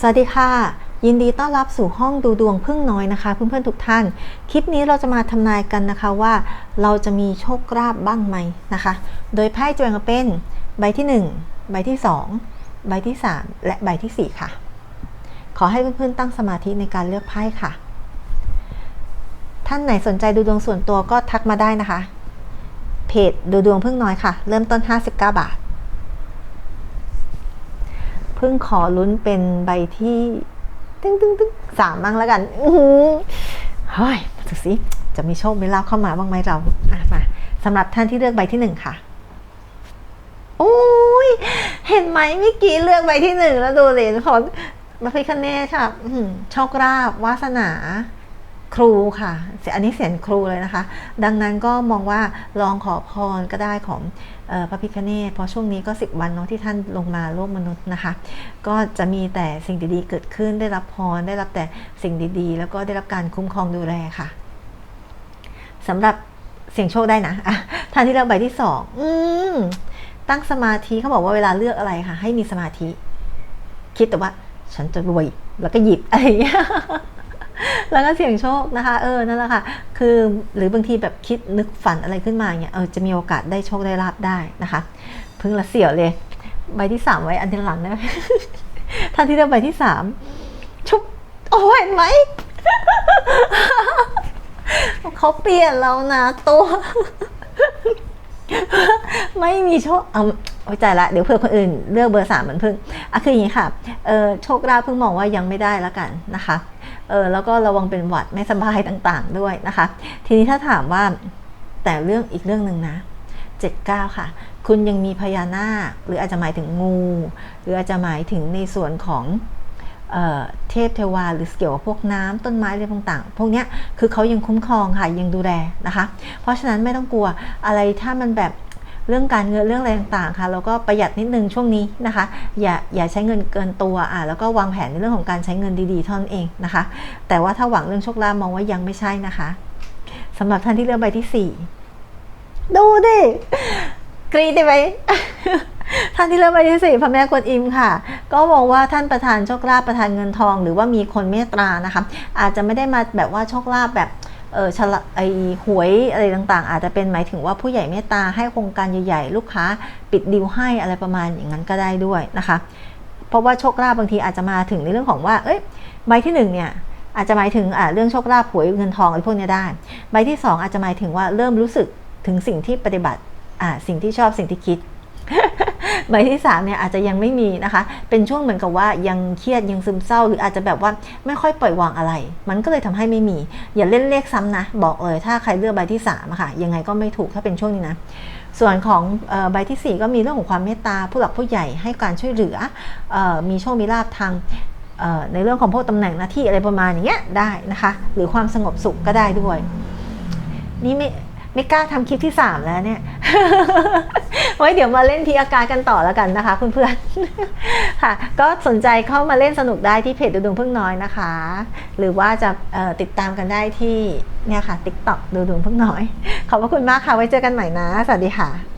สวัสดีค่ะ ยินดีต้อนรับสู่ห้องดูดวงพึ่งน้อยนะคะ เพื่อนๆทุกท่าน คลิปนี้เราจะมาทำนายกันนะคะว่า เราจะมีโชคลาภบ้างไหมนะคะ โดยไพ่จะแบ่งเป็นใบที่ 1 ใบที่ 2 ใบที่ 3 และใบทีสี่ 4 ค่ะ ขอให้เพื่อนๆตั้งสมาธิในการเลือกไพ่ค่ะ ท่านไหนสนใจดูดวงส่วนตัวก็ทักมาได้นะคะ เพจดูดวงพึ่งน้อยค่ะ เริ่มต้น 59 บาท เพิ่งขอลุ้นเป็นใบที่ตึ้งตึ้งตึ้งสามบ้างแล้วกันเฮ้ยดูสิจะมีโชคมีลาบเข้ามาบ้างไหมเราอะมาสำหรับท่านที่เลือกใบที่หนึ่งค่ะโอ้ยเห็นไหมเมื่อกี้เลือกใบที่หนึ่งแล้วดูเหรียญขอมาพิคเนชค่ะอื้อหือโชคลาบวาสนา ครูค่ะ อันนี้เสียงครูเลยนะคะ ดังนั้นก็มองว่าลองขอพรก็ได้ของออพระพิคเนตเพราะช่วงนี้ก็ 10 วันเนาะที่ท่านลงมาโลกมนุษย์นะคะ ก็จะมีแต่สิ่งดีๆ เกิดขึ้นได้รับพรได้รับแต่สิ่งดีๆ แล้วก็ได้รับการคุ้มครองดูแลค่ะสำหรับเสี่ยงโชคได้นะะท่านที่เลือกใบที่สองอืมตั้งสมาธิเขาบอกว่าเวลาเลือกอะไรค่ะ ให้มีสมาธิ คิดแต่ว่า ฉันจะรวยแล้วก็หยิบอะไรอย่างเงี้ย แล้วก็เสี่ยงโชคนะคะ เออนั่นแหละค่ะ คือหรือบางทีแบบคิดนึกฝันอะไรขึ้นมาเนี่ยเออจะมีโอกาสได้โชคได้ลาบได้นะคะ เพิ่งละเสี่ยวเลย ใบที่สามไว้อันที่หลังนะท่านที่เลือกใบที่สามชุบโอ้เห็นไหมเขาเปลี่ยนแล้วนะตัว ไม่มีโชคเอาไว้ใจละเดี๋ยวเพื่อคนอื่นเลือกเบอร์สามเหมือนพึ่งอะคืออย่างนี้ค่ะเออโชคลาภพึ่งมองว่ายังไม่ได้แล้วกันนะคะ เออแล้วก็ระวังเป็นหวัดไม่สบายต่างๆด้วยนะคะ ทีนี้ถ้าถามว่าแต่เรื่องอีกเรื่องหนึ่งนะ79 ค่ะ คุณยังมีพญานาคหรืออาจจะหมายถึงงู หรืออาจจะหมายถึงในส่วนของเออเทพเทวาหรือเกี่ยวกับพวกน้ำต้นไม้อะไรต่างๆ พวกเนี้ยคือเขายังคุ้มครองค่ะยังดูแลนะคะ เพราะฉะนั้นไม่ต้องกลัวอะไรถ้ามันแบบ เรื่องการเงินเรื่องอะไรต่างๆค่ะแล้วก็ประหยัดนิดนึงช่วงนี้นะคะ อย่าอย่าใช้เงินเกินตัวอะแล้วก็วางแผนในเรื่องของการใช้เงินดีๆเท่านั้นเองนะคะ แต่ว่าถ้าหวังเรื่องโชคลาภมองว่ายังไม่ใช่นะคะสำหรับท่านที่เลือกใบที่สี่ดูดิกรีดได้ไหมท่านที่เลือกใบที่สี่พระแม่กวนอิมค่ะ ก็มองว่าท่านประธานโชคลาภประธานเงินทอง หรือว่ามีคนเมตตานะคะ อาจจะไม่ได้มาแบบว่าโชคลาภแบบ เออฉลไอหวยอะไรต่างๆ อาจจะเป็นหมายถึงว่าผู้ใหญ่เมตตาให้โครงการใหญ่ๆ ลูกค้าปิดดีลให้อะไรประมาณอย่างนั้นก็ได้ด้วยนะคะ เพราะว่าโชคลาภบางทีอาจจะมาถึงในเรื่องของว่าเอ้ยใบที่หนึ่งเนี่ยอาจจะหมายถึงอ่าเรื่องโชคลาภหวยเงินทองอะไรพวกเนี้ยได้ ใบที่สองอาจจะหมายถึงว่าเริ่มรู้สึกถึงสิ่งที่ปฏิบัติอ่าสิ่งที่ชอบสิ่งที่คิด ใบที่สามเนี่ยอาจจะยังไม่มีนะคะ เป็นช่วงเหมือนกับว่ายังเครียดยังซึมเศร้า หรืออาจจะแบบว่าไม่ค่อยปล่อยวางอะไร มันก็เลยทำให้ไม่มี อย่าเล่นเลขซ้ำนะ บอกเลยถ้าใครเลือกใบที่สามอะค่ะยังไงก็ไม่ถูกถ้าเป็นช่วงนี้นะส่วนของใบที่สี่ก็มีเรื่องของความเมตตาผู้หลักผู้ใหญ่ให้การช่วยเหลือออมีโชคมีลาภทางในเรื่องของพวกตำแหน่งหน้าที่อะไรประมาณอย่างเงี้ยได้นะคะ หรือความสงบสุขก็ได้ด้วย นี่ไม่ไม่กล้าทำคลิปที่ 3 แล้วเนี่ย ไว้เดี๋ยวมาเล่นพีอาการกันต่อแล้วกันนะคะเพื่อนๆค่ะ ก็สนใจเข้ามาเล่นสนุกได้ที่เพจดูดวงพึ่งน้อยนะคะ หรือว่าจะติดตามกันได้ที่เนี่ยค่ะทิกต็อกดูดวงพึ่งน้อย ขอบพระคุณมากค่ะไว้เจอกันใหม่นะ สวัสดีค่ะ